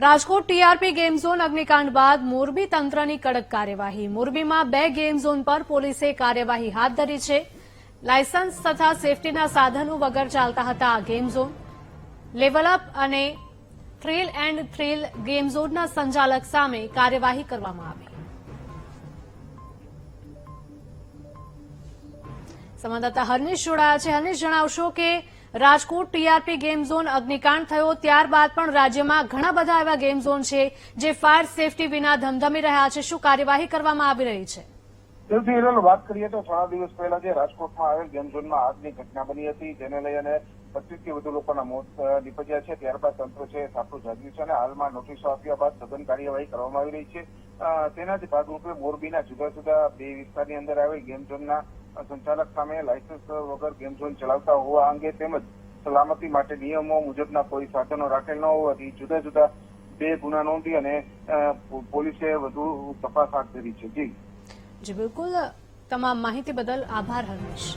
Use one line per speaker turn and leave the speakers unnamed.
Rajkot TRP game zone અગ્નિકાંડ બાદ મોરબી તંત્રની કડક કાર્યવાહી. મોરબીમાં બે ગેમ ઝોન પર પોલીસે કાર્યવાહી હાથ ધરી છે. લાયસન્સ તથા સેફટીના સાધનો વગર ચાલતા હતા આ ગેમ ઝોન. લેવલ અપ અને થ્રિલ એન્ડ થ્રિલ ગેમ ઝોનના સંચાલક સામે કાર્યવાહી કરવામાં આવી. સંવાદદાતા હર્નિશ જોડાયા છે. હર્નિશ, જણાવશો કે રાજકોટ ટીઆરપી ગેમ ઝોન અગ્નિકાંડ થયો. ત્યારબાદ પણ રાજ્યમાં ઘણા બધા એવા ગેમ ઝોન છે જે ફાયર સેફટી વિના ધમધમી રહ્યા છે. શું કાર્યવાહી કરવામાં આવી રહી છે?
વાત કરીએ તો થોડા દિવસ પહેલા જે રાજકોટમાં આવેલ ગેમ ઝોનમાં આગની ઘટના બની હતી. જેને લઈ અને પચીસથી વધુ લોકોના મોત નીપજ્યા છે. ત્યારબાદ તંત્ર છે સાપડું જાગ્યું છે અને હાલમાં નોટિસો આપ્યા બાદ સઘન કાર્યવાહી કરવામાં આવી રહી છે. તેના જ ભાગરૂપે મોરબીના જુદા જુદા બે વિસ્તારની અંદર આવેલ ગેમ ઝોનના સંચાલક સામે લાયસન્સ વગર ગેમ ઝોન ચલાવતા હોવા અંગે તેમજ સલામતી માટે નિયમો મુજબના કોઈ સાધનો રાખેલ ન હોવાથી જુદા જુદા બે ગુના નોંધી અને પોલીસે વધુ તપાસ હાથ ધરી છે. જી.
જી, બિલકુલ. તમામ માહિતી બદલ આભાર હર્નિશ